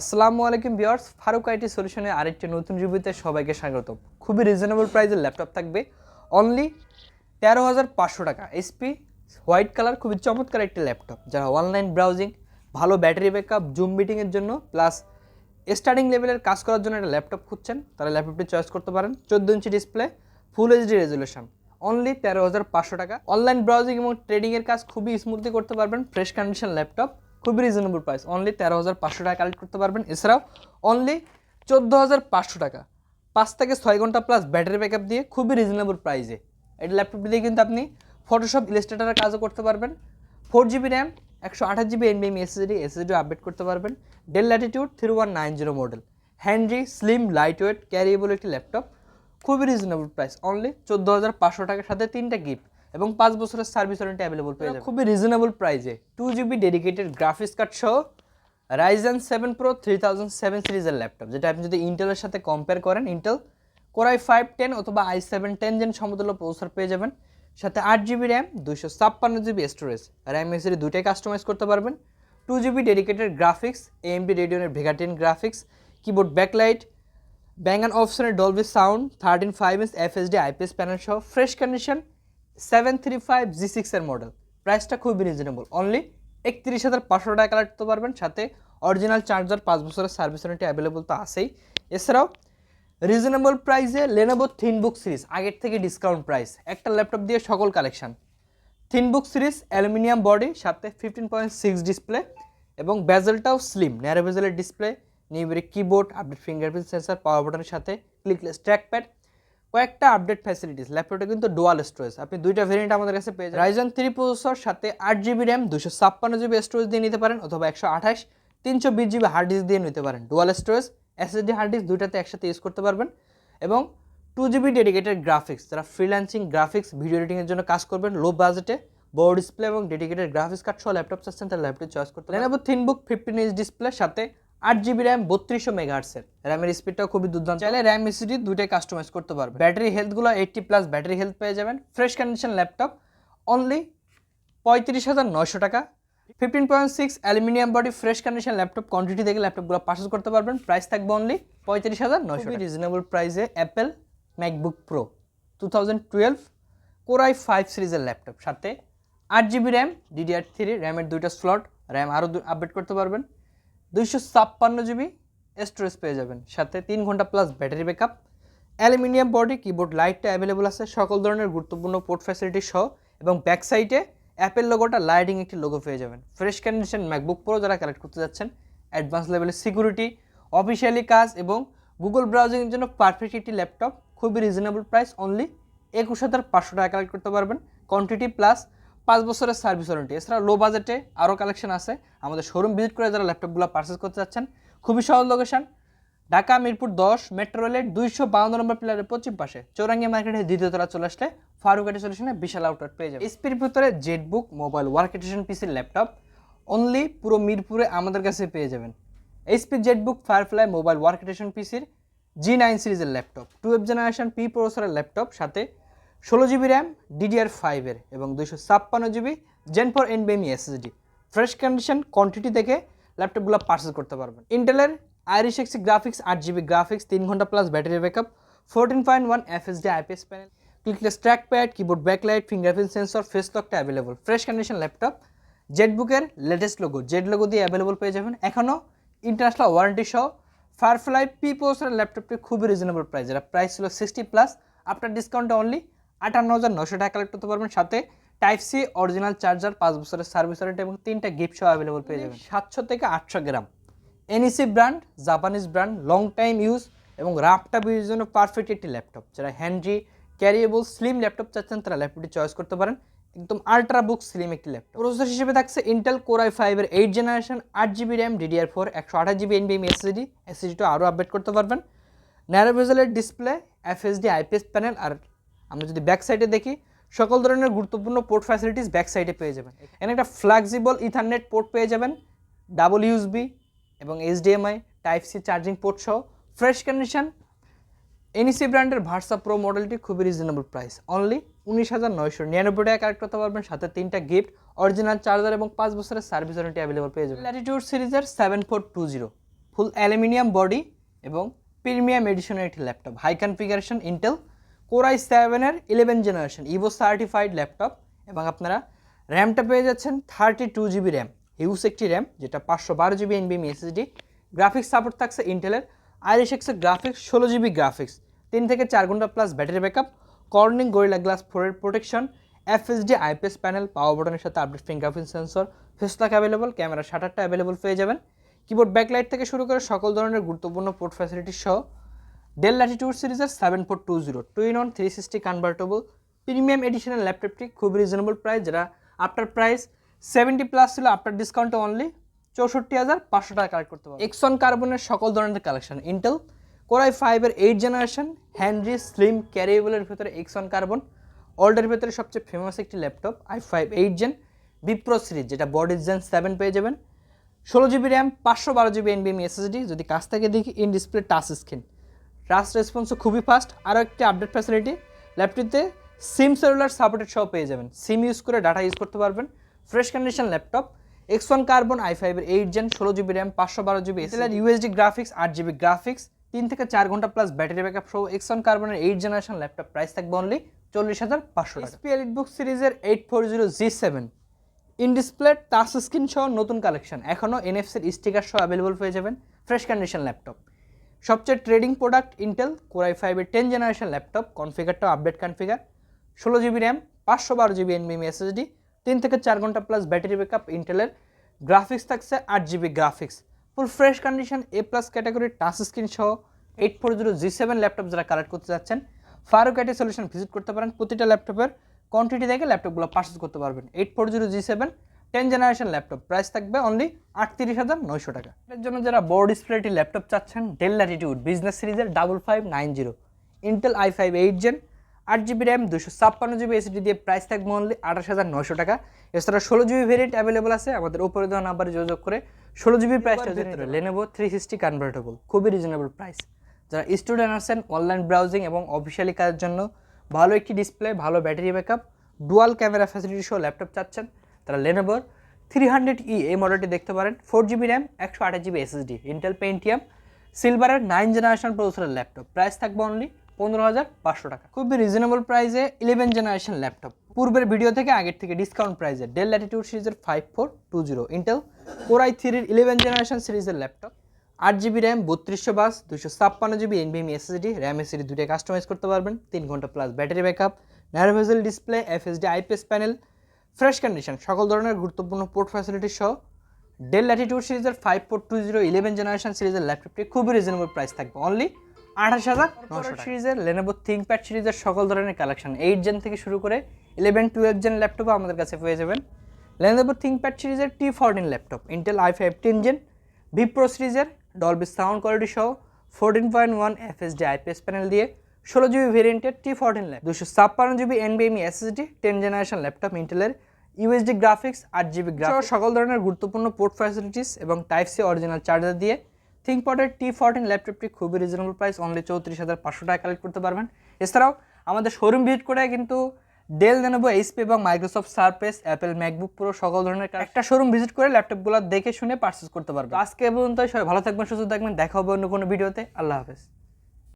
আসসালামু আলাইকুম বিয়ার্স ফারুক আইটি সলিউশনের আরেকটি নতুন রিভিউতে সবাইকে স্বাগত খুবই রিজনেবল প্রাইসের ল্যাপটপ থাকবে। অনলি তেরো হাজার পাঁচশো টাকা। এসপি হোয়াইট কালার খুবই চমৎকার একটি ল্যাপটপ যারা অনলাইন ব্রাউজিং ভালো ব্যাটারি ব্যাকআপ জুম মিটিংয়ের জন্য প্লাস স্টার্টিং লেভেলের কাজ করার জন্য একটা ল্যাপটপ খুঁজছেন তারা ল্যাপটপটি চয়েস করতে পারেন। চোদ্দ ইঞ্চি display full HD resolution only তেরো হাজার পাঁচশো টাকা। অনলাইন ব্রাউজিং এবং ট্রেডিংয়ের কাজ খুবই স্মুথলি করতে পারবেন। ফ্রেশ কন্ডিশন ল্যাপটপ খুবই রিজনেবল প্রাইস অনলি তেরো হাজার পাঁচশো টাকা কালেক্ট করতে পারবেন। এছাড়াও অনলি চোদ্দ হাজার পাঁচশো টাকা। পাঁচ থেকে ছয় ঘণ্টা প্লাস ব্যাটারি ব্যাকআপ দিয়ে খুবই রিজনেবল প্রাইসে এই ল্যাপটপ দিয়ে কিন্তু আপনি ফটোশপ ইলাস্ট্রেটারের কাজও করতে পারবেন। ফোর জিবি র্যাম একশো আঠাশ জিবি এনবিএম এসএসডি এসএসডি আপডেট করতে পারবেন। Dell Latitude three one nine zero model handy slim light weight carriable একটি ল্যাপটপ খুবই রিজনেবল প্রাইস অনলি চোদ্দ হাজার পাঁচশো টাকার সাথে তিনটা গিফট এবং পাঁচ বছরের সার্ভিস ওয়ারেন্টি অ্যাভেলেবল পেয়ে যাবে খুবই রিজনেবল প্রাইসে two GB dedicated graphics card সহ Ryzen seven pro three thousand seven সিরিজের ল্যাপটপ যেটা আপনি যদি ইন্টেলের সাথে কম্পেয়ার করেন Intel core i five ten অথবা আই সেভেন টেন জেন সমতুল্য প্রসেসর পেয়ে যাবেন। সাথে আট জিবি র্যাম দুশো ছাপ্পান্ন জিবি স্টোরেজ র্যাম এসিডি দুইটাই কাস্টমাইজ করতে পারবেন। Two GB dedicated graphics AMD রেডিওনের Vega ten graphics keyboard backlight bang and অপশনের Dolby sound thirteen five inch FHD IPS panel সহ fresh condition seven three five G সিক্সের model প্রাইসটা খুবই reasonable only একত্রিশ হাজার পাঁচশো টাকা করতে পারবেন। সাথে অরিজিনাল চার্জার পাঁচ বছরের সার্ভিস ওয়ারেন্টি অ্যাভেলেবল তো আছেই। এছাড়াও রিজনেবল প্রাইসে লেনোভো থিনবুক সিরিজ আগের থেকে ডিসকাউন্ট প্রাইস একটা ল্যাপটপ দিয়ে সকল collection ThinkBook series aluminium body সাথে ফিফটিন পয়েন্ট সিক্স ডিসপ্লে এবং ব্যাজেলটাও slim narrow বেজেলের display numeric keyboard update fingerprint sensor power বাটনের সাথে ক্লিকলেস ট্র্যাকপ্যাড কয়েকটা আপডেট ফ্যাসিলিটিস ল্যাপটপটা কিন্তু ডুয়াল স্টোরেজ আপনি দুইটা ভেরিয়েন্ট আমাদের কাছে পেয়ে যাবেন। রাইজন থ্রি প্রসেসর সাথে আট জিবি র্যাম দুশো ছাপ্পান্ন জিবি স্টোরেজ দিয়ে নিতে পারেন, অথবা একশো আঠাশ, তিনশো বিশ জিবি হার্ড ডিস্ক দিয়ে নিতে পারেন। Dual storage SSD hard disk দুইটাতে একসাথে ইউজ করতে পারবেন। এবং টু জিবি ডেডিকেটেড গ্রাফিক্স যারা ফ্রিল্যান্সিং গ্রাফিক্স ভিডিও এডিটিংয়ের জন্য কাজ করবেন লো বাজেটে বড় ডিসপ্লে এবং ডেডিকেটেড গ্রাফিক্স কার্ড সহ ল্যাপটপ চাচ্ছেন তার ল্যাপটপ চয়েস করতে Lenovo ThinkBook fifteen inch display সাথে আট জিবি র্যাম বত্রিশশো মেগাহার্সের র্যামের স্পিডটাও খুবই দুর্দান্ত। চাইলে র্যাম এসিডি দুইটাই কাস্টমাইজ করতে পারবে। ব্যাটারি হেলথগুলো এইটটি প্লাস ব্যাটারি হেলথ পেয়ে যাবেন। ফ্রেশ কন্ডিশন ল্যাপটপ অনলি পঁয়ত্রিশ হাজার নয়শো টাকা। Fifteen point six aluminium body fresh condition laptop quantity থেকে ল্যাপটপগুলো পারচেস করতে পারবেন। প্রাইস থাকবে অনলি পঁয়ত্রিশ হাজার নয়শো রিজনেবল প্রাইসে Apple MacBook Pro two thousand twelve core i five সিরিজের ল্যাপটপ সাথে আট জিবি র্যাম ডিডিআর থ্রি র্যামের দুইটা স্লট র্যাম আরও আপডেট করতে পারবেন। দুইশো ছাপ্পান্ন জিবি স্টোরেজ পেয়ে যাবেন। সাথে তিন ঘণ্টা plus battery backup aluminium body keyboard লাইটটা অ্যাভেলেবল আছে। সকল ধরনের গুরুত্বপূর্ণ পোর্ট ফ্যাসিলিটি সহ এবং ব্যাক সাইডে অ্যাপেল লোগোটা লাইটিং একটি লোগো পেয়ে যাবেন। ফ্রেশ কন্ডিশন ম্যাকবুক প্রো যারা কালেক্ট করতে যাচ্ছেন অ্যাডভান্স লেভেলের সিকিউরিটি অফিসিয়ালি কাজ এবং গুগল ব্রাউজিংয়ের জন্য পারফেক্ট একটি ল্যাপটপ খুবই রিজনেবল প্রাইস অনলি একুশ হাজার পাঁচশো টাকা কালেক্ট করতে পারবেন। কোয়ান্টিটি প্লাস পাঁচ বছরের সার্ভিস ওয়ারেন্টি। এছাড়া লো বাজেটে আরও কালেকশন আছে। আমাদের শোরুম ভিজিট করে যারা ল্যাপটপগুলো পারচেস করতে যাচ্ছেন, খুবই সহজ লোকেশন ঢাকা, মিরপুর দশ মেট্রো রেলের দুইশো বাউন্ন নম্বর পিলারের পশ্চিম পাশে। চৌরাঙ্গি মার্কেটে দ্বিতীয় তলা চলে আসলে ফারুকাটি সলিউশনে বিশাল আউটলেট পেয়ে যাবে এসপির ভিতরে জেটবুক মোবাইল ওয়ার্কেটেশন পিসির ল্যাপটপ অনলি পুরো মিরপুরে আমাদের কাছে পেয়ে যাবেন। HP ZBook Firefly mobile workstation পিসির জি নাইন সিরিজের ল্যাপটপ টুয়েলভ জেনারেশন পি প্রসেসরের ল্যাপটপ সাথে ষোলো জিবি র্যাম ডিডিআর ফাইভের এবং দুইশো ছাপ্পান্ন জিবি জেন ফোর এনবিএমই এসএসডি ফ্রেশ কন্ডিশন কোয়ান্টিটি দেখে ল্যাপটপগুলো পার্সেল করতে পারবেন। ইন্টেলের আইরিশ এক্সি গ্রাফিক্স আট জিবি গ্রাফিক্স তিন ঘণ্টা plus battery backup fourteen point one FHD IPS panel clickless track pad keyboard backlight fingerprint sensor face লকটা অ্যাভেলেবল ফ্রেশ কন্ডিশন ল্যাপটপ জেটবুকের লেটেস্ট লোগো জেড লোগো দিয়ে available পেয়ে যাবেন। এখনও international warranty সহ ফায়ারফ্লাই পি পোস্টার ল্যাপটপটি খুবই রিজনেবল প্রাইস যেটা প্রাইস ছিল সিক্সটি প্লাস আপনার ডিসকাউন্টে অনলি আটান্ন হাজার নশো টাকা কালেক্ট করতে পারবেন। সাথে টাইপ সি অরিজিনাল চার্জার পাঁচ বছরের সার্ভিস ওয়ারেন্টি এবং তিনটা গিফট সহ অ্যাভেলেবল পেয়ে যাবেন। সাতশো থেকে আটশো gram NEC brand Japanese brand long time use এবং রাফটাপ ইউজের জন্য পারফেক্ট একটি ল্যাপটপ যারা হ্যান্ডি ক্যারিয়েবল স্লিম ল্যাপটপ চাচ্ছেন তারা ল্যাপটপটি চয়েস করতে পারেন। একদম আল্ট্রা বুক স্লিম একটি ল্যাপটপ প্রসেসর হিসেবে থাকছে ইন্টেল কোরাই ফাইভের এইট জেনারেশন আট জিবি র্যাম ডিডিআর ফোর একশো আঠাশ জিবি এনবিএম এসএসডি এসএসডিটা আরও আপডেট করতে পারবেন। ন্যারো ভেজেলের ডিসপ্লে এফএসডি আইপিএস প্যানেল আর আমরা যদি ব্যাক সাইডে দেখি, সকল ধরনের গুরুত্বপূর্ণ পোর্ট ফ্যাসিলিটিস ব্যাক সাইডে পেয়ে যাবেন। এখানে একটা ফ্লেক্সিবল ইথারনেট পোর্ট পেয়ে যাবেন ডাবল ইউএসবি এবং HDMI type C charging port সহ। ফ্রেশ কন্ডিশন এনইসি ব্র্যান্ডের ভার্সা প্রো মডেলটি খুবই রিজনেবল প্রাইস অনলি উনিশ হাজার নয়শো নিরানব্বই টাকা কালেক্ট করতে পারবেন। সাথে তিনটা গিফট অরিজিনাল চার্জার এবং পাঁচ বছরের সার্ভিস ওয়ারেন্টি অ্যাভেলেবল পেয়ে যাবেন। ল্যাটিটিউড সিরিজের seven four two zero full aluminium body এবং প্রিমিয়াম এডিশনের একটি laptop high configuration Intel core i সেভেনের eleven generation Evo certified laptop এবং আপনারা র্যামটা পেয়ে যাচ্ছেন thirty two GB RAM huge একটি র্যাম যেটা পাঁচশো বারো জিবি এনবিএম এসএসডি গ্রাফিক্স সাপোর্ট থাকছে ইন্টেলের আইরিশ এক্সের গ্রাফিক্স ষোলো জিবি গ্রাফিক্স তিন থেকে চার ঘণ্টা plus battery backup Corning Gorilla glass ফোরের protection FHD IPS panel power বাটনের সাথে update fingerprint sensor face lock available camera শাটারটা available পেয়ে যাবেন। কিবোর্ড ব্যাকলাইট থেকে শুরু করে সকল ধরনের গুরুত্বপূর্ণ পোর্ট ফ্যাসিলিটি সহ ডেল ল্যাটিটিউড সিরিজের seven four two zero two in one three sixty convertible premium এডিশনের ল্যাপটপটি খুব রিজনেবল প্রাইস যেটা আফটার প্রাইস সেভেন্টি প্লাস ছিল আফটার ডিসকাউন্টে অনলি চৌষট্টি হাজার পাঁচশো টাকা কালেক্ট করতে পারবে এক্সন কার্বনের সকল ধরনের কালেকশন ইন্টেল কোরাই ফাইভের এইট জেনারেশন হ্যান্ড্রি স্লিম ক্যারিয়েবলের ভিতরে এক্সন কার্বন ওল্ডের ভিতরে সবচেয়ে ফেমাস একটি laptop i five eight gen vPro series যেটা বডি জেন সেভেন পেয়ে যাবেন। ষোলো জিবি র্যাম পাঁচশো বারো জিবি এনবিএম এসএসডি যদি কাছ থেকে দেখি in display touch screen touch রেসপন্সও খুবই ফাস্ট আরও একটি আপডেট ফ্যাসিলিটি ল্যাপটপটিতে সিম সেলুলার সাপোর্টেড সহ পেয়ে যাবেন। সিম ইউজ করে ডাটা ইউজ করতে পারবেন। Fresh condition laptop X one carbon i ফাইভের এইট জেন ষোলো জিবি র্যাম পাঁচশো বারো জিবি এসএলআর ইউএসডি গ্রাফিক্স আট জিবি গ্রাফিক্স তিন থেকে চার ঘণ্টা প্লাস ব্যাটারি ব্যাকআপ সহ এক্স ওয়ান কার্বনের এইট জেনারেশন ল্যাপটপ প্রাইস থাকবে অনলি চল্লিশ হাজার পাঁচশো এসপি এলিট বুক সিরিজের eight four zero G seven in display touch screen সহ নতুন কালেকশন এখনও এনএফসির স্টিকার সহ অ্যাভেলেবল পেয়ে যাবেন। ফ্রেশ কন্ডিশন ল্যাপটপ সবচেয়ে trending product Intel core i ফাইভের টেন জেনারেশন ল্যাপটপ কনফিগারটাও আপডেট কনফিগার ষোলো জিবি র্যাম পাঁচশো বারো জিবি এনবিএম এসএসডি তিন থেকে চার ঘণ্টা প্লাস ব্যাটারি ব্যাকআপ ইন্টেলের গ্রাফিক্স থাকছে আট GB graphics full fresh condition A plus ক্যাটাগরির টাচ স্ক্রিন সহ eight four zero G seven laptop যারা কালেক্ট করতে যাচ্ছেন ফারুক আইটি সলিউশন ভিজিট করতে পারেন, প্রতিটা ল্যাপটপের কোয়ান্টিটি দেখে ল্যাপটপগুলো পারচেস করতে পারবেন eight four zero G seven ten generation laptop price থাকবে অনলি আটত্রিশ হাজার নয়শো টাকা। এর জন্য যারা বড় ডিসপ্লেটি ল্যাপটপ চাচ্ছেন ডেল ল্যাটিটিউড বিজনেস সিরিজের double five nine zero Intel i five eight gen আট জিবি র্যাম দুশো ছাপ্পান্ন জিবি এসডি দিয়ে প্রাইস থাকবে অনলি আঠাশ হাজার নয়শো টাকা। এছাড়া ষোলো জিবি ভেরিয়েন্ট অ্যাভেলেবল আছে আমাদের উপরে দেওয়া নাম্বারে যোগাযোগ করে ষোলো জিবি প্রাইসটা ভিতরে লেনেভো থ্রি সিক্সটি কনভার্টেবল খুবই রিজনেবল প্রাইস যারা স্টুডেন্ট আছেন অনলাইন ব্রাউজিং এবং অফিসিয়ালি কাজের জন্য ভালো একটি ডিসপ্লে ভালো battery backup dual camera facility সহ ল্যাপটপ চাচ্ছেন তারা লেনোভোর থ্রি হান্ড্রেড ই এই মডেলটি দেখতে পারেন ফোর জিবি র্যাম একশো আঠাশ জিবি এসএসডি ইন্টেল পেন্টিয়াম সিলভারের নাইন জেনারেশন প্রসেসরের ল্যাপটপ প্রাইস থাকবে অনলি পনেরো হাজার পাঁচশো টাকা। খুবই রিজনেবল প্রাইসে ইলেভেন জেনারেশন ল্যাপটপ পূর্বের ভিডিও থেকে আগের থেকে ডিসকাউন্ট প্রাইসে ডেল ল্যাটিটিউড সিরিজের five four two zero Intel core i থ্রির ইলেভেন জেনারেশন সিরিজের ল্যাপটপ আট জিবি র্যাম বত্রিশশো বাস দুশো ছাপ্পান্ন জিবি এনবিএমি এসএসডি র্যাম এসিডি দুটোই কাস্টমাইজ করতে পারবেন, তিন ঘণ্টা plus battery backup narrow bezel display FHD IPS panel fresh condition, সকল ধরনের গুরুত্বপূর্ণ পোর্ট ফ্যাসিলিটি সহ ডেল ল্যাটিটিউড সিরিজের five four two zero eleven generation সিরিজের ল্যাপটপটি খুবই রিজনেবল প্রাইস থাকবে। অনলি আঠাশ হাজার নশো সিরিজের লেনোভো থিঙ্কপ্যাড সিরিজের সকল ধরনের কালেকশন এইট জেন থেকে শুরু করে ইলেভেন টুয়েলভ জেন ল্যাপটপও আমাদের কাছে পেয়ে যাবেন। লেনোভো থিঙ্কপ্যাড সিরিজের T fourteen laptop Intel i five ten gen vPro সিরিজের ডলবি সাউন্ড কোয়ালিটি সহ fourteen point one FHD IPS panel দিয়ে ষোলো জিবি ভেরিয়েন্টের টি ফোরটিন ল্যাপ দুশো ছাপ্পান্ন জিবি এনবিএমই এসএসডি টেন জেনারেশন ল্যাপটপ ইন্টেলের ইউএসডি গ্রাফিক্স আট জিবি গ্রাফিক্স সকল ধরনের গুরুত্বপূর্ণ পোর্ট ফ্যাসিলিটিস এবং টাইপ সি অরিজিনাল চার্জার দিয়ে থিঙ্কপটের টি ফোরটিন ল্যাপটপটি খুবই রিজনেবল প্রাইস অনলি চৌত্রিশ হাজার পাঁচশো টাকা কালেক্ট করতে পারবেন। এছাড়াও আমাদের শোরুম ভিজিট করে কিন্তু ডেল নেনোভো এইচপি এবং মাইক্রোসফট সার্ফেস অ্যাপেল ম্যাকবুক পুরো সকল ধরনের একটা শোরুম ভিজিট করে ল্যাপটপগুলো দেখে শুনে পারচেস করতে পারবেন। আজকে পর্যন্ত সবাই ভালো থাকবেন সুস্থ থাকবেন দেখা হবে অন্য কোনো ভিডিওতে আল্লাহ হাফেজ।